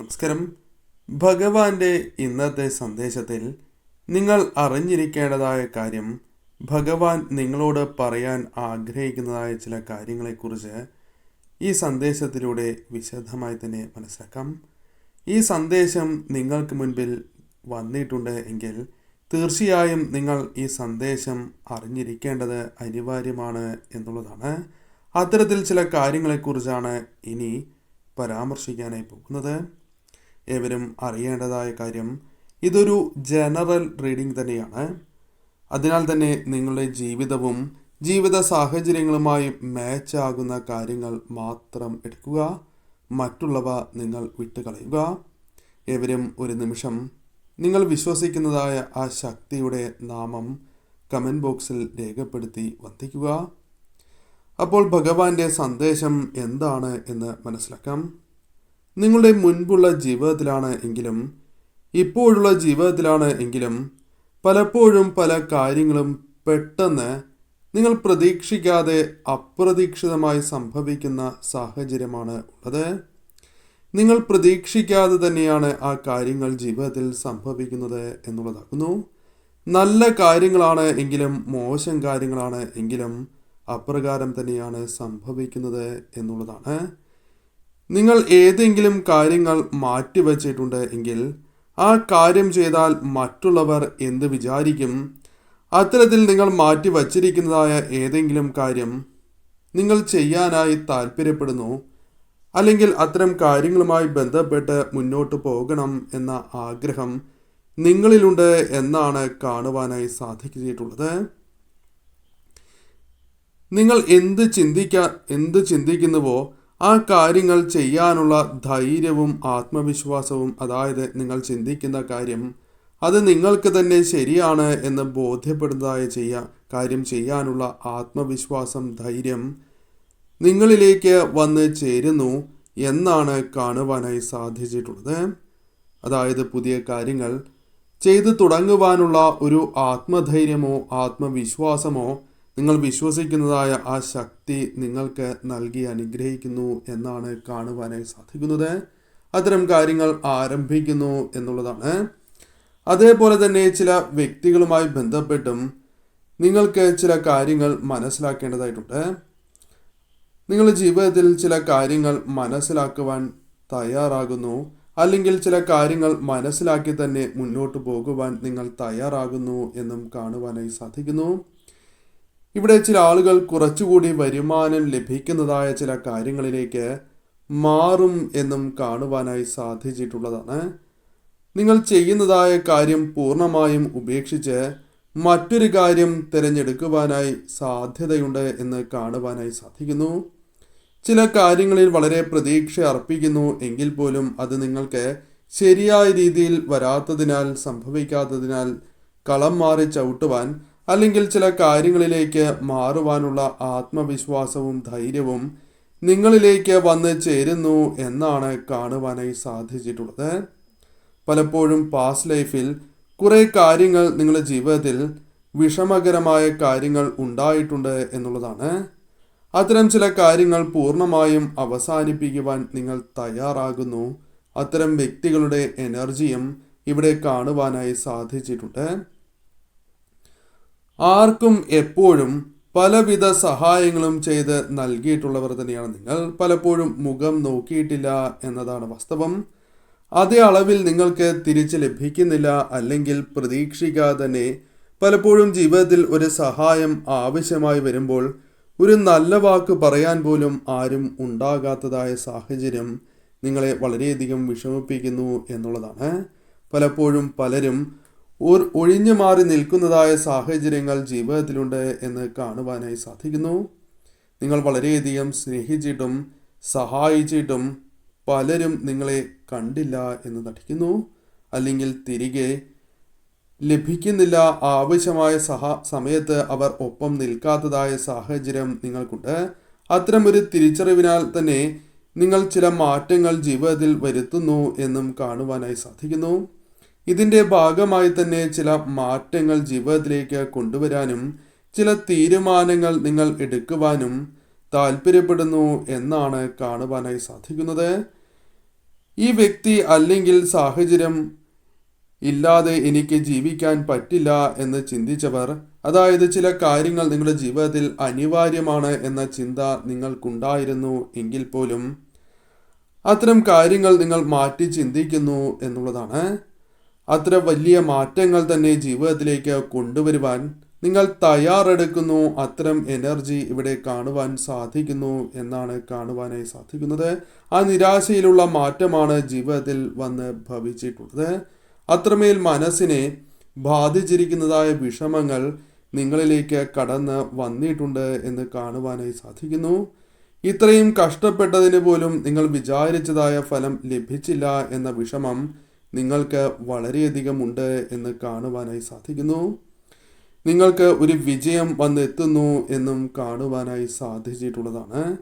നമസ്കാരം. ഭഗവാന്റെ ഇന്നത്തെ സന്ദേശത്തിൽ നിങ്ങൾ അറിഞ്ഞിരിക്കേണ്ടതായ കാര്യം ഭഗവാൻ നിങ്ങളോട് പറയാൻ ആഗ്രഹിക്കുന്നതായ ചില കാര്യങ്ങളെക്കുറിച്ച് ഈ സന്ദേശത്തിലൂടെ വിശദമായി തന്നെ മനസ്സിലാക്കാം. ഈ സന്ദേശം നിങ്ങൾക്ക് മുൻപിൽ വന്നിട്ടുണ്ട് എങ്കിൽ തീർച്ചയായും നിങ്ങൾ ഈ സന്ദേശം അറിഞ്ഞിരിക്കേണ്ടത് അനിവാര്യമാണ് എന്നുള്ളതാണ്. അത്തരത്തിൽ ചില കാര്യങ്ങളെക്കുറിച്ചാണ് ഇനി പരാമർശിക്കാനായി പോകുന്നത്. ഏവരും അറിയേണ്ടതായ കാര്യം ഇതൊരു ജനറൽ റീഡിംഗ് തന്നെയാണ്. അതിനാൽ തന്നെ നിങ്ങളുടെ ജീവിതവും ജീവിത സാഹചര്യങ്ങളുമായി മാച്ച് ആകുന്ന കാര്യങ്ങൾ മാത്രം എടുക്കുക. മറ്റുള്ളവ നിങ്ങൾ വിട്ടുകളയുക. ഏവരും ഒരു നിമിഷം നിങ്ങൾ വിശ്വസിക്കുന്നതായ ആ ശക്തിയുടെ നാമം കമന്റ് ബോക്സിൽ രേഖപ്പെടുത്തി വന്ദിക്കുക. അപ്പോൾ ഭഗവാന്റെ സന്ദേശം എന്താണ് എന്ന് മനസ്സിലാക്കാം. നിങ്ങളുടെ മുൻപുള്ള ജീവിതത്തിലാണ് എങ്കിലും ഇപ്പോഴുള്ള ജീവിതത്തിലാണ് എങ്കിലും പലപ്പോഴും പല കാര്യങ്ങളും പെട്ടെന്ന് നിങ്ങൾ പ്രതീക്ഷിക്കാതെ അപ്രതീക്ഷിതമായി സംഭവിക്കുന്ന സാഹചര്യമാണ് ഉള്ളത്. നിങ്ങൾ പ്രതീക്ഷിക്കാതെ തന്നെയാണ് ആ കാര്യങ്ങൾ ജീവിതത്തിൽ സംഭവിക്കുന്നത് എന്നുള്ളതാകുന്നു. നല്ല കാര്യങ്ങളാണ് എങ്കിലും മോശം കാര്യങ്ങളാണ് എങ്കിലും അപ്രകാരം തന്നെയാണ് സംഭവിക്കുന്നത് എന്നുള്ളതാണ്. നിങ്ങൾ ഏതെങ്കിലും കാര്യങ്ങൾ മാറ്റിവച്ചിട്ടുണ്ട് എങ്കിൽ ആ കാര്യം ചെയ്താൽ മറ്റുള്ളവർ എന്ത് വിചാരിക്കും? അത്തരത്തിൽ നിങ്ങൾ മാറ്റി വച്ചിരിക്കുന്നതായ ഏതെങ്കിലും കാര്യം നിങ്ങൾ ചെയ്യാനായി താല്പര്യപ്പെടുന്നു അല്ലെങ്കിൽ അത്തരം കാര്യങ്ങളുമായി ബന്ധപ്പെട്ട് മുന്നോട്ട് പോകണം എന്ന ആഗ്രഹം നിങ്ങളിലുണ്ട് എന്നാണ് കാണുവാനായി സാധിച്ചിട്ടുള്ളത്. നിങ്ങൾ എന്ത് ചിന്തിക്കാൻ എന്ത് ചിന്തിക്കുന്നുവോ ആ കാര്യങ്ങൾ ചെയ്യാനുള്ള ധൈര്യവും ആത്മവിശ്വാസവും അതായത് നിങ്ങൾ ചിന്തിക്കുന്ന കാര്യം അത് നിങ്ങൾക്ക് തന്നെ ശരിയാണ് എന്ന് ബോധ്യപ്പെടുന്നതായ ചെയ്യാ കാര്യം ചെയ്യാനുള്ള ആത്മവിശ്വാസം ധൈര്യം നിങ്ങളിലേക്ക് വന്ന് ചേരുന്നു എന്നാണ് കാണുവാനായി സാധിച്ചിട്ടുള്ളത്. അതായത് പുതിയ കാര്യങ്ങൾ ചെയ്തു തുടങ്ങുവാനുള്ള ഒരു ആത്മധൈര്യമോ ആത്മവിശ്വാസമോ നിങ്ങൾ വിശ്വസിക്കുന്നതായ ആ ശക്തി നിങ്ങൾക്ക് നൽകി അനുഗ്രഹിക്കുന്നു എന്നാണ് കാണുവാനായി സാധിക്കുന്നത്. അത്തരം കാര്യങ്ങൾ ആരംഭിക്കുന്നു എന്നുള്ളതാണ്. അതേപോലെ തന്നെ ചില വ്യക്തികളുമായി ബന്ധപ്പെട്ടും നിങ്ങൾക്ക് ചില കാര്യങ്ങൾ മനസ്സിലാക്കേണ്ടതായിട്ടുണ്ട്. നിങ്ങളുടെ ജീവിതത്തിൽ ചില കാര്യങ്ങൾ മനസ്സിലാക്കുവാൻ തയ്യാറാകുന്നു. അല്ലെങ്കിൽ ചില കാര്യങ്ങൾ മനസ്സിലാക്കി തന്നെ മുന്നോട്ട് പോകുവാൻ നിങ്ങൾ തയ്യാറാകുന്നു എന്നും കാണുവാനായി സാധിക്കുന്നു. ഇവിടെ ചില ആളുകൾ കുറച്ചുകൂടി വരുമാനം ലഭിക്കുന്നതായ ചില കാര്യങ്ങളിലേക്ക് മാറും എന്നും കാണുവാനായി സാധിച്ചിട്ടുള്ളതാണ്. നിങ്ങൾ ചെയ്യുന്നതായ കാര്യം പൂർണമായും ഉപേക്ഷിച്ച് മറ്റൊരു കാര്യം തിരഞ്ഞെടുക്കുവാനായി സാധ്യതയുണ്ട് എന്ന് കാണുവാനായി സാധിക്കുന്നു. ചില കാര്യങ്ങളിൽ വളരെ പ്രതീക്ഷ അർപ്പിക്കുന്നു എങ്കിൽ പോലും അത് നിങ്ങൾക്ക് ശരിയായ രീതിയിൽ വരാത്തതിനാൽ സംഭവിക്കാത്തതിനാൽ കളം മാറി ചവിട്ടുവാൻ അല്ലെങ്കിൽ ചില കാര്യങ്ങളിലേക്ക് മാറുവാനുള്ള ആത്മവിശ്വാസവും ധൈര്യവും നിങ്ങളിലേക്ക് വന്ന് ചേരുന്നു എന്നാണ് കാണുവാനായി സാധിച്ചിട്ടുള്ളത്. പലപ്പോഴും പാസ്റ്റ് ലൈഫിൽ കുറേ കാര്യങ്ങൾ നിങ്ങളുടെ ജീവിതത്തിൽ വിഷമകരമായ കാര്യങ്ങൾ ഉണ്ടായിട്ടുണ്ട് എന്നുള്ളതാണ്. അത്തരം ചില കാര്യങ്ങൾ പൂർണമായും അവസാനിപ്പിക്കുവാൻ നിങ്ങൾ തയ്യാറാകുന്നു. അത്തരം വ്യക്തികളുടെ എനർജിയും ഇവിടെ കാണുവാനായി സാധിച്ചിട്ടുണ്ട്. ആർക്കും എപ്പോഴും പലവിധ സഹായങ്ങളും ചെയ്ത് നൽകിയിട്ടുള്ളവർ തന്നെയാണ് നിങ്ങൾ. പലപ്പോഴും മുഖം നോക്കിയിട്ടില്ല എന്നതാണ് വാസ്തവം. അതേ അളവിൽ നിങ്ങൾക്ക് തിരിച്ച് ലഭിക്കുന്നില്ല അല്ലെങ്കിൽ പ്രതീക്ഷിക്കാതെ തന്നെ പലപ്പോഴും ജീവിതത്തിൽ ഒരു സഹായം ആവശ്യമായി വരുമ്പോൾ ഒരു നല്ല വാക്ക് പറയാൻ പോലും ആരും ഉണ്ടാകാത്തതായ സാഹചര്യം നിങ്ങളെ വളരെയധികം വിഷമിപ്പിക്കുന്നു എന്നുള്ളതാണ്. പലപ്പോഴും പലരും ഒഴിഞ്ഞു മാറി നിൽക്കുന്നതായ സാഹചര്യങ്ങൾ ജീവിതത്തിലുണ്ട് എന്ന് കാണുവാനായി സാധിക്കുന്നു. നിങ്ങൾ വളരെയധികം സ്നേഹിച്ചിട്ടും സഹായിച്ചിട്ടും പലരും നിങ്ങളെ കണ്ടില്ല എന്ന് നടിക്കുന്നു. അല്ലെങ്കിൽ തിരികെ ലഭിക്കുന്നില്ല ആവശ്യമായ സഹ സമയത്ത് അവർ ഒപ്പം നിൽക്കാത്തതായ സാഹചര്യം നിങ്ങൾക്കുണ്ട്. അത്തരമൊരു തിരിച്ചറിവിനാൽ തന്നെ നിങ്ങൾ ചില മാറ്റങ്ങൾ ജീവിതത്തിൽ വരുത്തുന്നു എന്നും കാണുവാനായി സാധിക്കുന്നു. ഇതിന്റെ ഭാഗമായി തന്നെ ചില മാറ്റങ്ങൾ ജീവിതത്തിലേക്ക് കൊണ്ടുവരാനും ചില തീരുമാനങ്ങൾ നിങ്ങൾ എടുക്കുവാനും താല്പര്യപ്പെടുന്നു എന്നാണ് കാണുവാനായി സാധിക്കുന്നത്. ഈ വ്യക്തി അല്ലെങ്കിൽ സാഹചര്യം ഇല്ലാതെ എനിക്ക് ജീവിക്കാൻ പറ്റില്ല എന്ന് ചിന്തിച്ചവർ അതായത് ചില കാര്യങ്ങൾ നിങ്ങളുടെ ജീവിതത്തിൽ അനിവാര്യമാണ് എന്ന ചിന്ത നിങ്ങൾക്കുണ്ടായിരുന്നു എങ്കിൽ പോലും അത്തരം കാര്യങ്ങൾ നിങ്ങൾ മാറ്റി ചിന്തിക്കുന്നു എന്നുള്ളതാണ്. അത്ര വലിയ മാറ്റങ്ങൾ തന്നെ ജീവിതത്തിലേക്ക് കൊണ്ടുവരുവാൻ നിങ്ങൾ തയ്യാറെടുക്കുന്നു. അത്തരം എനർജി ഇവിടെ കാണുവാൻ സാധിക്കുന്നു എന്നാണ് കാണുവാനായി സാധിക്കുന്നത്. ആ നിരാശയിലുള്ള മാറ്റമാണ് ജീവിതത്തിൽ വന്ന് ഭവിച്ചിട്ടുള്ളത്. അത്രമേൽ മനസ്സിനെ ബാധിച്ചിരിക്കുന്നതായ വിഷമങ്ങൾ നിങ്ങളിലേക്ക് കടന്ന് വന്നിട്ടുണ്ട് എന്ന് കാണുവാനായി സാധിക്കുന്നു. ഇത്രയും കഷ്ടപ്പെട്ടതിന് പോലും നിങ്ങൾ വിചാരിച്ചതായ ഫലം ലഭിച്ചില്ല എന്ന വിഷമം നിങ്ങൾക്ക് വളരെയധികം ഉണ്ട് എന്ന് കാണുവാനായി സാധിക്കുന്നു. നിങ്ങൾക്ക് ഒരു വിജയം വന്നെത്തുന്നു എന്നും കാണുവാനായി സാധിച്ചിട്ടുള്ളതാണ്.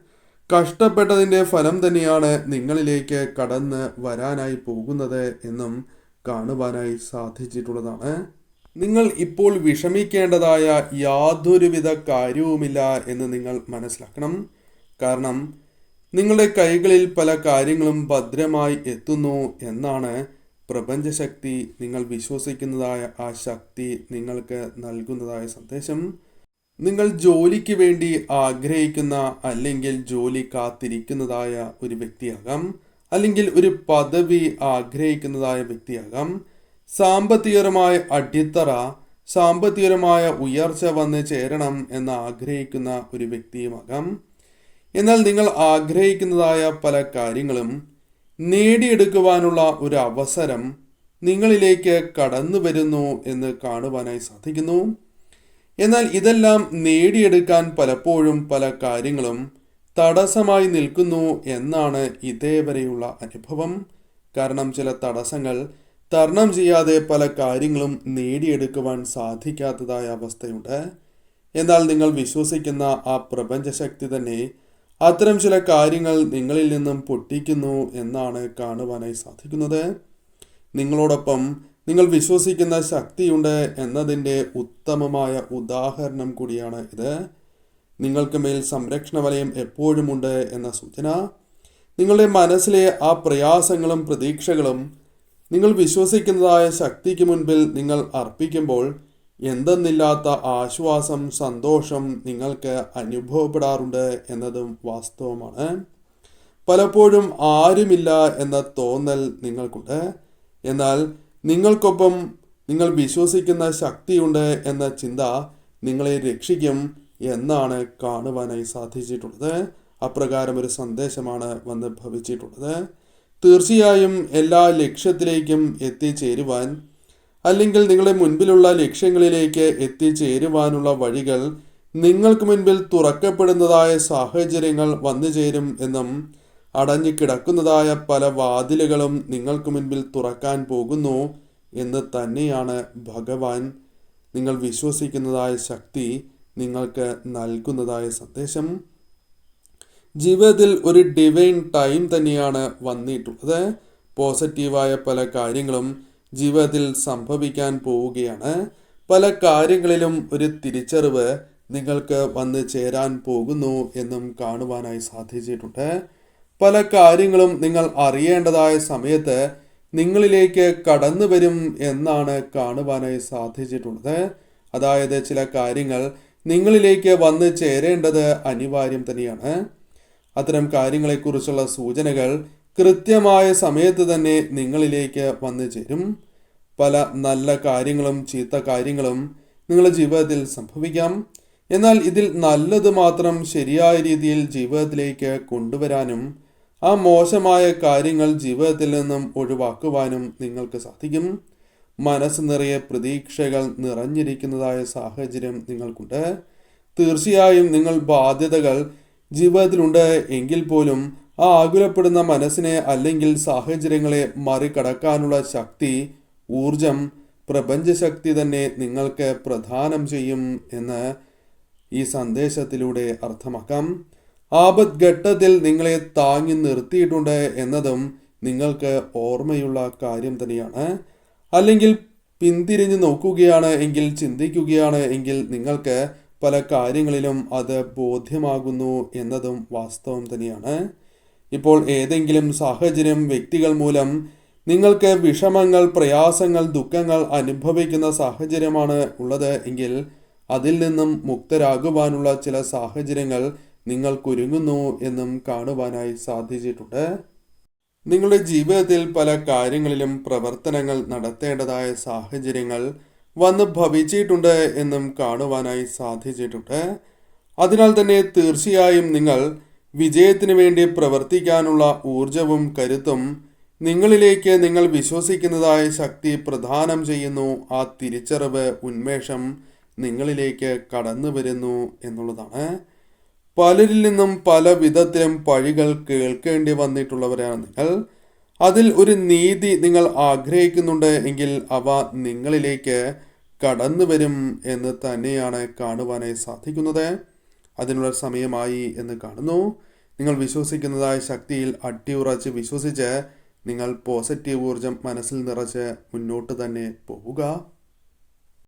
കഷ്ടപ്പെട്ടതിന്റെ ഫലം തന്നെയാണ് നിങ്ങളിലേക്ക് കടന്ന് വരാനായി പോകുന്നത് എന്നും കാണുവാനായി സാധിച്ചിട്ടുള്ളതാണ്. നിങ്ങൾ ഇപ്പോൾ വിഷമിക്കേണ്ടതായ യാതൊരുവിധ കാര്യവുമില്ല എന്ന് നിങ്ങൾ മനസ്സിലാക്കണം. കാരണം നിങ്ങളുടെ കൈകളിൽ പല കാര്യങ്ങളും ഭദ്രമായി എത്തുന്നു എന്നാണ് പ്രപഞ്ചശക്തി നിങ്ങൾ വിശ്വസിക്കുന്നതായ ആ ശക്തി നിങ്ങൾക്ക് നൽകുന്നതായ സന്ദേശം. നിങ്ങൾ ജോലിക്ക് വേണ്ടി ആഗ്രഹിക്കുന്ന അല്ലെങ്കിൽ ജോലി കാത്തിരിക്കുന്നതായ ഒരു വ്യക്തിയാകാം. അല്ലെങ്കിൽ ഒരു പദവി ആഗ്രഹിക്കുന്നതായ വ്യക്തിയാകാം. സാമ്പത്തികപരമായ അടിത്തറ സാമ്പത്തികപരമായ ഉയർച്ച വന്ന് ചേരണം എന്ന് ആഗ്രഹിക്കുന്ന ഒരു വ്യക്തിയുമാകാം. എന്നാൽ നിങ്ങൾ ആഗ്രഹിക്കുന്നതായ പല കാര്യങ്ങളും നേടിയെടുക്കുവാനുള്ള ഒരു അവസരം നിങ്ങളിലേക്ക് കടന്നു വരുന്നു എന്ന് കാണുവാനായി സാധിക്കുന്നു. എന്നാൽ ഇതെല്ലാം നേടിയെടുക്കാൻ പലപ്പോഴും പല കാര്യങ്ങളും തടസ്സമായി നിൽക്കുന്നു എന്നാണ് ഇതേവരെയുള്ള അനുഭവം. കാരണം ചില തടസ്സങ്ങൾ തരണം ചെയ്യാതെ പല കാര്യങ്ങളും നേടിയെടുക്കുവാൻ സാധിക്കാത്തതായ അവസ്ഥയുണ്ട്. എന്നാൽ നിങ്ങൾ വിശ്വസിക്കുന്ന ആ പ്രപഞ്ചശക്തി തന്നെ അത്തരം ചില കാര്യങ്ങൾ നിങ്ങളിൽ നിന്നും പൊട്ടിക്കുന്നു എന്നാണ് കാണുവാനായി സാധിക്കുന്നത്. നിങ്ങളോടൊപ്പം നിങ്ങൾ വിശ്വസിക്കുന്ന ശക്തിയുണ്ട് എന്നതിന്റെ ഉത്തമമായ ഉദാഹരണം കൂടിയാണ് ഇത്. നിങ്ങൾക്ക് മേൽ സംരക്ഷണ വലയം എപ്പോഴുമുണ്ട് എന്ന സൂചന. നിങ്ങളുടെ മനസ്സിലെ ആ പ്രയാസങ്ങളും പ്രതീക്ഷകളും നിങ്ങൾ വിശ്വസിക്കുന്നതായ ശക്തിക്ക് മുൻപിൽ നിങ്ങൾ അർപ്പിക്കുമ്പോൾ എന്തെന്നില്ലാത്ത ആശ്വാസം സന്തോഷം നിങ്ങൾക്ക് അനുഭവപ്പെടാറുണ്ട് എന്നതും വാസ്തവമാണ്. പലപ്പോഴും ആരുമില്ല എന്ന തോന്നൽ നിങ്ങൾക്കുണ്ട്. എന്നാൽ നിങ്ങൾക്കൊപ്പം നിങ്ങൾ വിശ്വസിക്കുന്ന ശക്തിയുണ്ട് എന്ന ചിന്ത നിങ്ങളെ രക്ഷിക്കും എന്നാണ് കാണുവാനായി സാധിച്ചിട്ടുള്ളത്. അപ്രകാരം ഒരു സന്ദേശമാണ് വന്ന് ഭവിച്ചിട്ടുള്ളത്. തീർച്ചയായും എല്ലാ ലക്ഷ്യത്തിലേക്കും എത്തിച്ചേരുവാൻ അല്ലെങ്കിൽ നിങ്ങളെ മുൻപിലുള്ള ലക്ഷ്യങ്ങളിലേക്ക് എത്തിച്ചേരുവാനുള്ള വഴികൾ നിങ്ങൾക്ക് മുൻപിൽ തുറക്കപ്പെടുന്നതായ സാഹചര്യങ്ങൾ വന്നു ചേരും എന്നും അടഞ്ഞു കിടക്കുന്നതായ പല വാതിലുകളും നിങ്ങൾക്ക് മുൻപിൽ തുറക്കാൻ പോകുന്നു എന്ന് തന്നെയാണ് ഭഗവാൻ നിങ്ങൾ വിശ്വസിക്കുന്നതായ ശക്തി നിങ്ങൾക്ക് നൽകുന്നതായ സന്ദേശം. ജീവിതത്തിൽ ഒരു ഡിവൈൻ ടൈം തന്നെയാണ് വന്നിട്ടുള്ളത്. പോസിറ്റീവായ പല കാര്യങ്ങളും ജീവിതത്തിൽ സംഭവിക്കാൻ പോവുകയാണ്. പല കാര്യങ്ങളിലും ഒരു തിരിച്ചറിവ് നിങ്ങൾക്ക് വന്ന് ചേരാൻ പോകുന്നു എന്നും കാണുവാനായി സാധിച്ചിട്ടുണ്ട്. പല കാര്യങ്ങളും നിങ്ങൾ അറിയേണ്ടതായ സമയത്ത് നിങ്ങളിലേക്ക് കടന്നു വരും എന്നാണ് കാണുവാനായി സാധിച്ചിട്ടുള്ളത്. അതായത് ചില കാര്യങ്ങൾ നിങ്ങളിലേക്ക് വന്ന് ചേരേണ്ടത് അനിവാര്യം തന്നെയാണ്. അത്തരം കാര്യങ്ങളെക്കുറിച്ചുള്ള സൂചനകൾ കൃത്യമായ സമയത്ത് തന്നെ നിങ്ങളിലേക്ക് വന്നു ചേരും. പല നല്ല കാര്യങ്ങളും ചീത്ത കാര്യങ്ങളും നിങ്ങളുടെ ജീവിതത്തിൽ സംഭവിക്കാം. എന്നാൽ ഇതിൽ നല്ലത് മാത്രം ശരിയായ രീതിയിൽ ജീവിതത്തിലേക്ക് കൊണ്ടുവരാനും ആ മോശമായ കാര്യങ്ങൾ ജീവിതത്തിൽ നിന്നും ഒഴിവാക്കുവാനും നിങ്ങൾക്ക് സാധിക്കും. മനസ്സ് നിറയെ പ്രതീക്ഷകൾ നിറഞ്ഞിരിക്കുന്നതായ സാഹചര്യം നിങ്ങൾക്കുണ്ട്. തീർച്ചയായും നിങ്ങൾ ബാധ്യതകൾ ജീവിതത്തിലുണ്ട് എങ്കിൽ പോലും ആ ആകുലപ്പെടുന്ന മനസ്സിനെ അല്ലെങ്കിൽ സാഹചര്യങ്ങളെ മറികടക്കാനുള്ള ശക്തി ഊർജം പ്രപഞ്ചശക്തി തന്നെ നിങ്ങൾക്ക് പ്രദാനം ചെയ്യും എന്ന് ഈ സന്ദേശത്തിലൂടെ അർത്ഥമാക്കാം. ആപത് ഘട്ടത്തിൽ നിങ്ങളെ താങ്ങി നിർത്തിയിട്ടുണ്ട് എന്നതും നിങ്ങൾക്ക് ഓർമ്മയുള്ള കാര്യം തന്നെയാണ്. അല്ലെങ്കിൽ പിന്തിരിഞ്ഞു നോക്കുകയാണ് എങ്കിൽ ചിന്തിക്കുകയാണ് എങ്കിൽ നിങ്ങൾക്ക് പല കാര്യങ്ങളിലും അത് ബോധ്യമാകുന്നു എന്നതും വാസ്തവം തന്നെയാണ്. ഇപ്പോൾ ഏതെങ്കിലും സാഹചര്യം വ്യക്തികൾ മൂലം നിങ്ങൾക്ക് വിഷമങ്ങൾ പ്രയാസങ്ങൾ ദുഃഖങ്ങൾ അനുഭവിക്കുന്ന സാഹചര്യമാണ് ഉള്ളത് എങ്കിൽ അതിൽ നിന്നും മുക്തരാകുവാനുള്ള ചില സാഹചര്യങ്ങൾ നിങ്ങൾക്കൊരുങ്ങുന്നു എന്നും കാണുവാനായി സാധിച്ചിട്ടുണ്ട്. നിങ്ങളുടെ ജീവിതത്തിൽ പല കാര്യങ്ങളിലും പ്രവർത്തനങ്ങൾ നടത്തേണ്ടതായ സാഹചര്യങ്ങൾ വന്ന് ഭവിച്ചിട്ടുണ്ട് എന്നും കാണുവാനായി സാധിച്ചിട്ടുണ്ട്. അതിനാൽ തന്നെ തീർച്ചയായും നിങ്ങൾ വിജയത്തിന് വേണ്ടി പ്രവർത്തിക്കാനുള്ള ഊർജവും കരുത്തും നിങ്ങളിലേക്ക് നിങ്ങൾ വിശ്വസിക്കുന്നതായ ശക്തി പ്രദാനം ചെയ്യുന്നു. ആ തിരിച്ചറിവ് ഉന്മേഷം നിങ്ങളിലേക്ക് കടന്നു വരുന്നു എന്നുള്ളതാണ്. പലരിൽ നിന്നും പല വിധത്തിലും പഴികൾ കേൾക്കേണ്ടി വന്നിട്ടുള്ളവരാണ് നിങ്ങൾ. അതിൽ ഒരു നീതി നിങ്ങൾ ആഗ്രഹിക്കുന്നുണ്ട് എങ്കിൽ അവ നിങ്ങളിലേക്ക് കടന്നു വരും എന്ന് തന്നെയാണ് കാണുവാനായി സാധിക്കുന്നത്. അതിനുള്ള സമയമായി എന്ന് കാണുന്നു. നിങ്ങൾ വിശ്വസിക്കുന്നതായ ശക്തിയിൽ അട്ടിയുറച്ച് വിശ്വസിച്ച് നിങ്ങൾ പോസിറ്റീവ് ഊർജം മനസ്സിൽ നിറച്ച് മുന്നോട്ട് തന്നെ പോവുക.